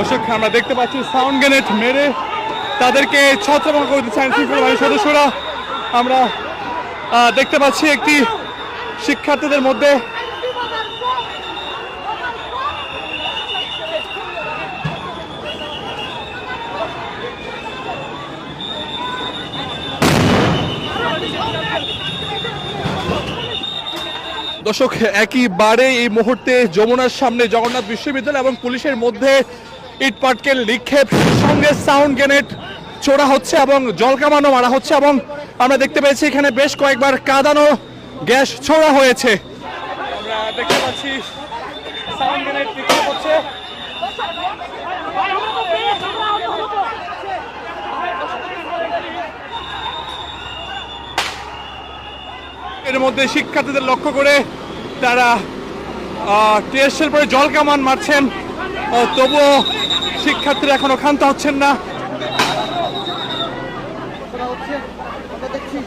দর্শক, আমরা দেখতে পাচ্ছি সাউন্ড গ্রেনেড মেরে তাদেরকে ছত্রভঙ্গ করে দিচ্ছে আইন শৃঙ্খলা বাহিনীর সদস্যরা। আমরা দেখতে পাচ্ছি একটি শিক্ষার্থীদের মধ্যে দর্শক, একইবারে এই মুহূর্তে যমুনার সামনে জগন্নাথ বিশ্ববিদ্যালয় এবং পুলিশের মধ্যে ইট পাটকেল নিক্ষেপ, সঙ্গে সাউন্ড গ্রেনেড ছোড়া হচ্ছে এবং জল কামানো, মারা হচ্ছে এবং আমরা দেখতে পেয়েছি এখানে বেশ কয়েকবার কাঁদানো গ্যাস ছোড়া হয়েছে। আমরা দেখতে পাচ্ছি সাউন্ড হচ্ছে। এর মধ্যে শিক্ষার্থীদের লক্ষ্য করে তারা টেস্টের পরে জল কামান মারছেন। তবুও শিক্ষার্থীরা এখনও ক্ষান্ত হচ্ছেন না। দেখছি